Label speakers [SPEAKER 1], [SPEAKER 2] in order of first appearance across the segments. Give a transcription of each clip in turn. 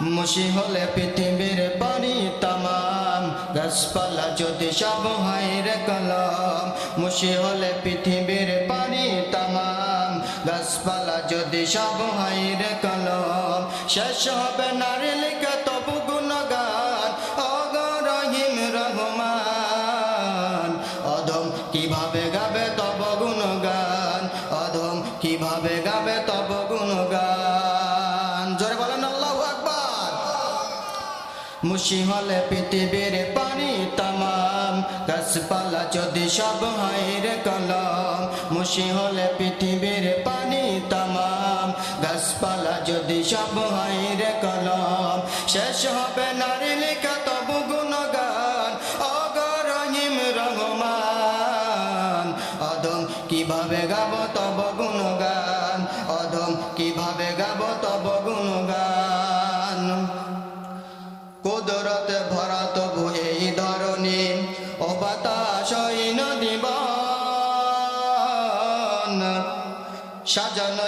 [SPEAKER 1] মুশি হলে পৃথিবীর পানি তামাম। গাছপালা যদি সব হয় রে কলম। মুশি হলে পৃথিবীর পানি তামাম। গাছপালা যদি সব হয় রে কলম। শেষ হবে নারী কীভাবে গাবে তব গুণগান? অধম কীভাবে গাবে তব গুণগান? মুশি হলে পৃথিবীর পানি তামাম। গাছপালা যদি সব হয় রে কলম, মুশি হলে পৃথিবীর পানি তামাম। গাছপালা যদি সব হয় রে কলম, শেষ হবে নারী লেখা তবু গুণগান। অগরহিম রহমান অধম কীভাবে গাব তব গুণগান?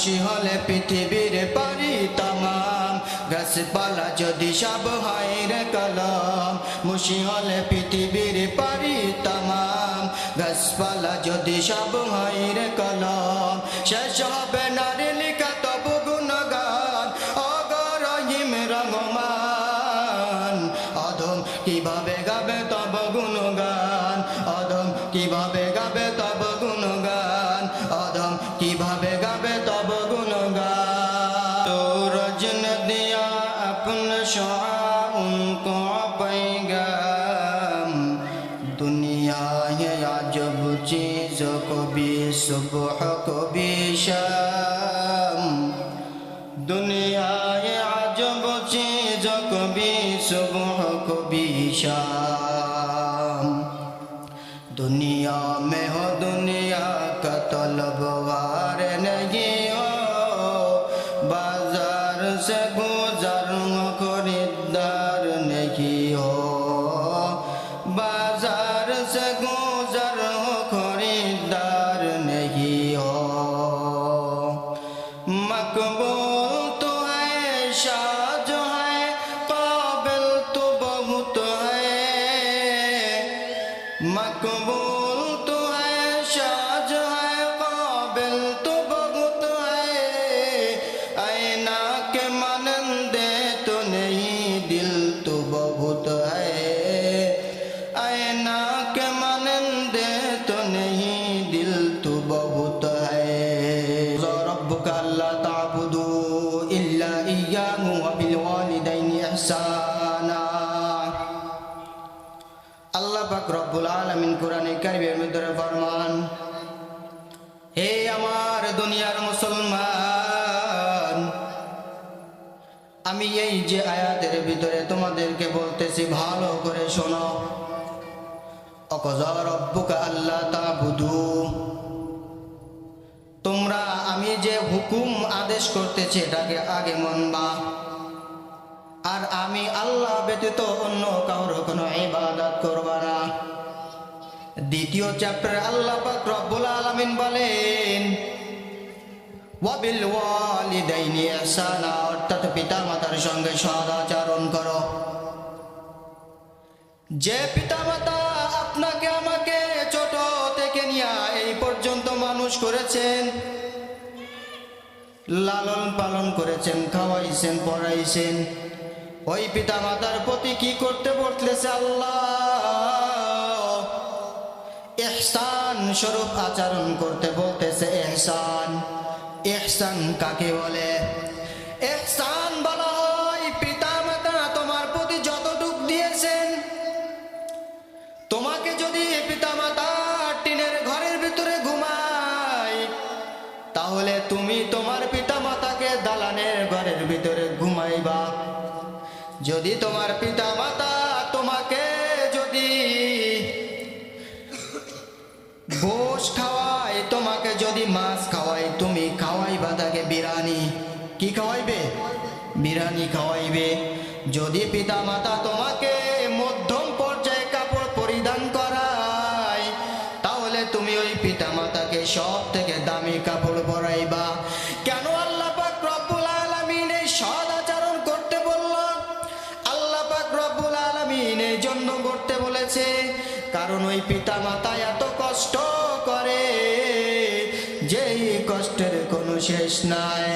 [SPEAKER 1] মুশি হলে পৃথিবীর পারি তামাম। গাছপালা যদি সব হয় রে কলম মুশি হলে পৃথিবীর পারি তামাম। গাছপালা যদি সব হয় রে কলম, শেষ হবে নারী লিখা তব গুণগান। অগরহিম রহমান, অধম কীভাবে গাবে তব গুণগান? অধম কীভাবে গাবে তব গুণগান? অধম কীভাবে শেয়ায় আজব চে জকবি সুবহ কবি শাম দুনিয়া तो नहीं, दिल तो बहुत হে আমার দুনিয়ার মুসলমান, আমি এই যে আয়াতের ভিতরে তোমাদেরকে বলতেছি, ভালো করে শোনো। তোমরা আমি যে হুকুম আদেশ করতেছি, এটাকে আগে মানবা। আর আমি আল্লাহ ব্যতীত অন্য কারোর কোনো ইবাদত করবা না। দ্বিতীয় চ্যাপ্টার আল্লাহ পাক রব্বুল আলামিন বলেন অর্থাৎ পিতামাতার সঙ্গে সদাচরণ করো। যে পিতামাতা আপনাকে আমাকে ছোট থেকে নিয়ে এই পর্যন্ত মানুষ করেছেন, লালন পালন করেছেন, খাওয়াইছেন, পড়াইছেন। ওই পিতা মাতার প্রতি কি করতে বলতেছে আল্লাহ? স্বরূপ আচরণ করতে বলতেছে এহসান। এহসান কাকে বলে? এহসান বলা যদি তোমার পিতা মাতা তোমাকে যদি গোশ খাওয়ায়, তোমাকে যদি মাছ খাওয়ায়, তুমি খাওয়াইবা তাকে বিরানি। কি খাওয়াইবে? বিরানি খাওয়াইবে। যদি পিতা মাতা তোমাকে মধ্যম পর্যায়ে কাপড় পরিধান করায়, তাহলে তুমি ওই পিতা মাতাকে সব থেকে দামি কাপড় পরাইবা। করতে বলেছে কারণ ওই পিতা মাতা এত কষ্ট করে। যে কষ্টের কোনো শেষ নাই।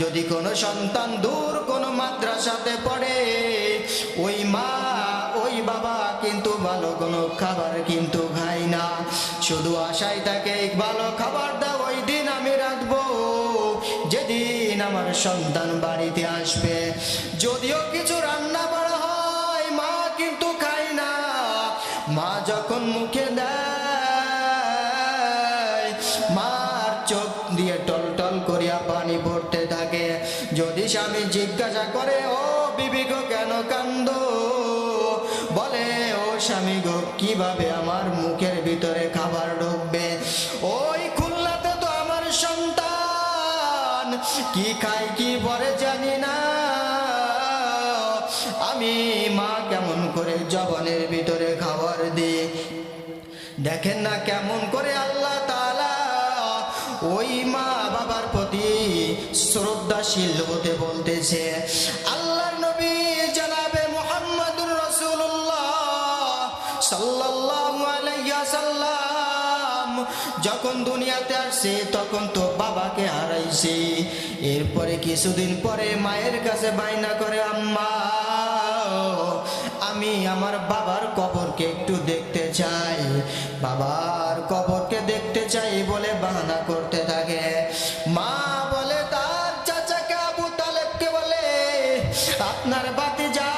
[SPEAKER 1] যদি কোনো সন্তান দূর কোনো মাদ্রাসাতে পড়ে, ওই মা, ওই বাবা কিন্তু ভালো কোনো খাবার কিন্তু খায় না। শুধু আশায় তাকে ভালো খাবার দাও, ওই দিন আমি রাখব যেদিন আমার সন্তান বাড়িতে আসবে, যদিও কিছু রান্না যখন মুখে দেয়, মার চোখ দিয়ে টল টল করিয়া পানি পড়তে থাকে। যদি স্বামী জিজ্ঞাসা করে, ও বিবি গো, কেন কান্দ? বলে, ও স্বামী গো, কীভাবে আমার মুখের ভিতরে খাবার ঢুকবে? ওই খুলনাতে তো আমার সন্তান, কি খায়, কি পরে জানি না। আমি মা কেমন করে জবনের ভিতরে খাবার দিই? দেখেন না কেমন করে আল্লাহ তাআলা ওই মা বাবার প্রতি শ্রদ্ধাশীল হতে বলতেছে। আল্লাহ নবী জানাবে মোহাম্মদুর রসুল্লাহ ওয়াসাল্লাম যখন দুনিয়াতে আসছে তখন তো বাবাকে হারাইছে। এরপরে কিছুদিন পরে মায়ের কাছে বাইনা করে, আম্মা আমি আমার বাবার কবরকে একটু দেখতে চাই। বাবার কবরকে দেখতে চাই বলে বাহানা করতে থাকে। মা বলে, তার চাচাকে আবু তালেবকে বলে, আপনার বাতি যা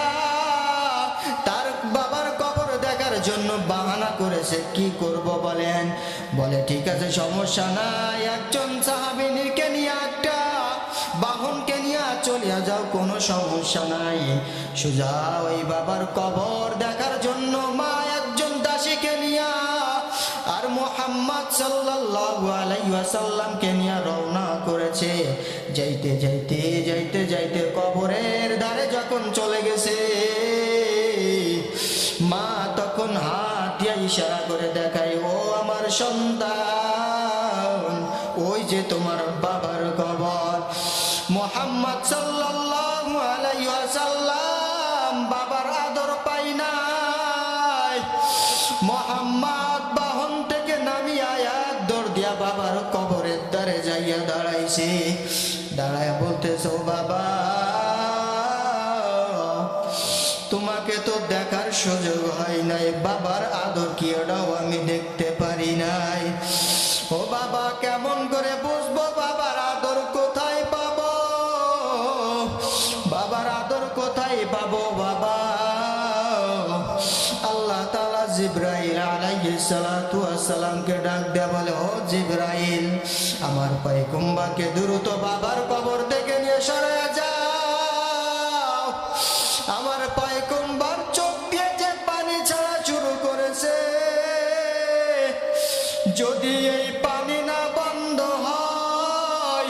[SPEAKER 1] তার বাবার কবর দেখার জন্য বাহানা করেছে, কি করব বলেন? বলে, ঠিক আছে, সমস্যা নাই। একজন সাহাবিনীকে নিয়ে একটা বাহনকে চলিয়া যাও, কোনো সমস্যা নাই। সোজা ওই বাবার কবর দেখার জন্য মা একজন দাসীকে নিয়া আর মোহাম্মদ সাল্লাল্লাহু আলাইহি ওয়াসাল্লামকে নিয়ে রওনা করেছে। যাইতে যাইতে যাইতে যাইতে কবরের ধারে যখন চলে গেছে, মা তখন হাত দিয়া ইশারা করে দেখায়, ও আমার সন্তান, ওই যে তোমার বাবার মোহাম্মদ ওয়াসাল্লাম বাবার আদর পাই নাই। মোহাম্মদ বাহন থেকে নামিয়া এক দৌড় দিয়া বাবার কবরের দ্বারে যাইয়া দাঁড়াইছি। দাঁড়ায় বলতেছে, বাবা, তোমাকে তো দেখার সুযোগ হয় নাই। বাবার আদর কি ওটাও আমি দেখতে পারি নাই। ও বাবা, কেমন করে সালামকে ডাক দেয়া বলে, ও জিব্রাইল, আমার পয়গম্বরকে দ্রুত বাবার কবর থেকে নিয়ে সরে যাও। আমার যে পানি ছাড়া শুরু করেছে, যদি এই পানি না বন্ধ হয়,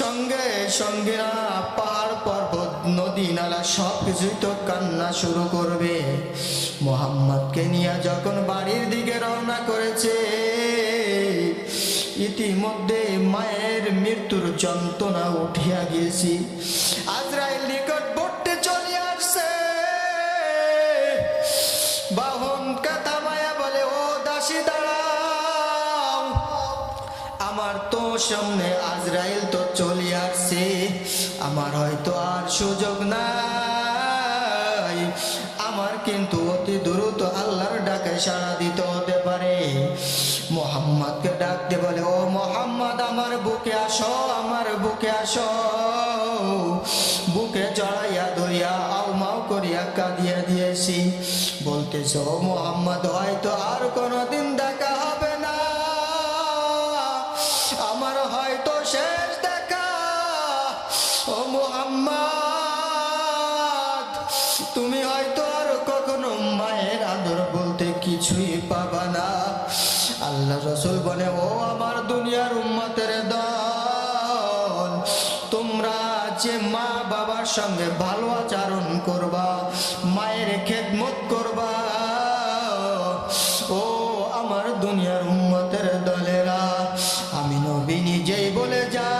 [SPEAKER 1] সঙ্গে সঙ্গে পাহাড় পর্বত, নদী, নালা সব কিছুই তো কান্না শুরু করবে। মোহাম্মদকে নিয়ে যখন বাড়ির দিকে রওনা করেছে, ইতিমধ্যে মায়ের মৃত্যুর যন্ত্রণা উঠিয়া গিয়েছি। আজরাইল নিকটবর্তী চলে আসছে। বাহন কথা মায়া বলে, ও দাসী, দাঁড়াও। আমার তো সামনে আজরাইল তো চলে আসছে। আমার হয়তো আর সুযোগ নাই। বুকে জড়াইয়া ধরিয়া আউমাও করিয়া কাঁদিয়া দিয়েছি। বলতেছ, মোহাম্মদ, হয়তো আর কোনোদিন দেখা হবে না। আমার হয়তো শেষ দেখা। ও মোহাম্মদ, তুমি হয়তো আর কখনো মায়ের আদর বলতে কিছুই পাবা না। আল্লাহ রসুল বলে, ও আমার দুনিয়ার উম্মাতের সঙ্গে ভালো আচরণ করবা, মায়ের খেদমত করবা। ও আমার দুনিয়ার উম্মতের দলেরা, আমি নবী নিজেই বলে যাই।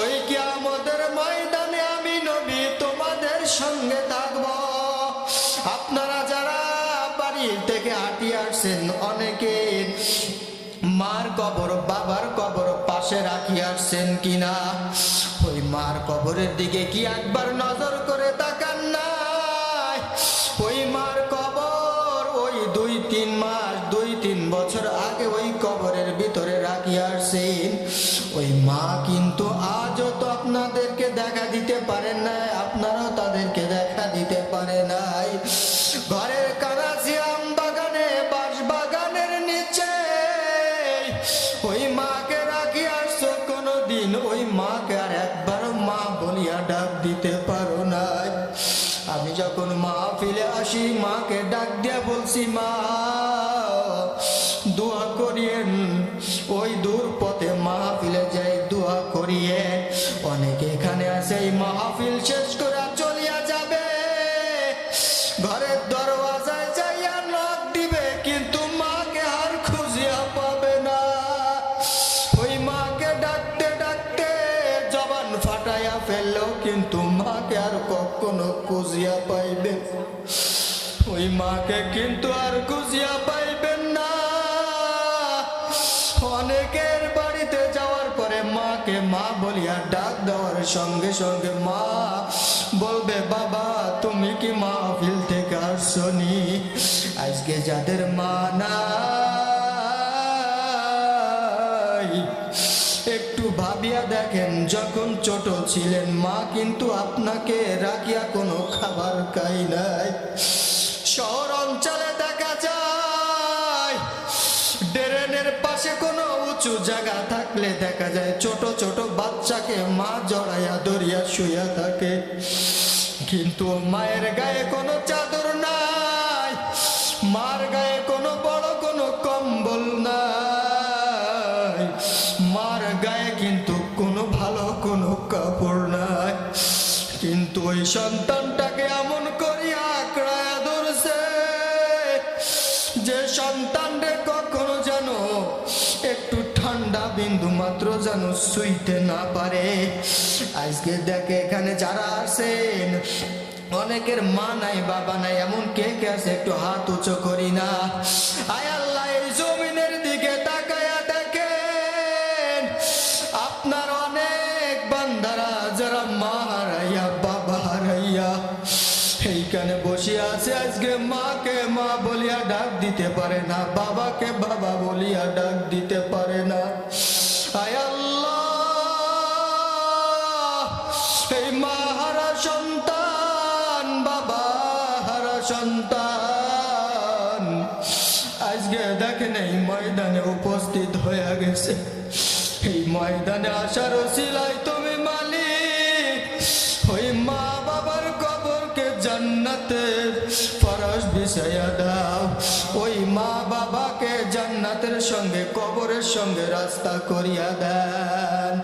[SPEAKER 1] ওই কি আমাদের ময়দানে আমি নবী তোমাদের সঙ্গে থাকব। আপনারা যারা বাড়ি থেকে হাঁটি আসছেন, অনেকে মার কবর, বাবার কবর পাশে রাখি আসছেন কিনা? ওই মার কবরের দিকে কি একবার নজর করে তাকান নাই? ওই মার কবর ওই দুই তিন মাস, দুই তিন বছর আগে ওই কবরের ভিতরে রাখি আসছেন। ওই মা কিন্তু আজও তো আপনাদেরকে দেখা দিতে পারেন না আপনারাও তাদেরকে ফিলে আসি মাকে ডাক দিয়া বলছি মা দোয়া করিয়েন মাকে আর কখনো খুঁজিয়া পাইবে না। ওই মাকে কিন্তু আর খুঁজিয়া পাইবেন না অনেকের বাড়িতে যাওয়ার পরে মাকে মা বলিয়া ডাক দেওয়ার সঙ্গে সঙ্গে মা বলবে, বাবা, তুমি কি মাহফিল থেকে আসনি আজকে যাদের মা নাই যখন ছোট ছিলেন, মা কিন্তু আপনাকে রাখিয়া কোনো খাবার খাই নাই। শহর অঞ্চলে দেখা যায়, ড্রেনের পাশে কোনো উঁচু জায়গা থাকলে দেখা যায় ছোট ছোট বাচ্চাকে মা জড়াইয়া ধরিয়া শুইয়া থাকে। কিন্তু মায়ের গায়ে কোনো চাদর নাই, মার গায়ে কোনো বড় কোনো কম্বল নাই। মার গায়ে কিন্তু ওই সন্তানটাকে এমন করি আঁকড়ায়া ধরছে। যে সন্তানরে কখনো যেন একটু ঠান্ডা বিন্দু মাত্র যেন শুইতে না পারে। আজকে দেখে এখানে যারা আছেন, অনেকের মা নাই, বাবা নাই, এমন কে কে আছে একটু হাত উঁচু করি না। আয় আল্লাহ বলিয়া ডাক দিতে পারে না। বাবাকে বাবা বলিয়া ডাক দিতে পারে না। আজকে ময়দানে উপস্থিত হয়ে গেছে। এই ময়দানে আসার সিলাই তুমি ওই মা বাবাকে জান্নাতের সঙ্গে কবরের সঙ্গে রাস্তা করিয়া দেন।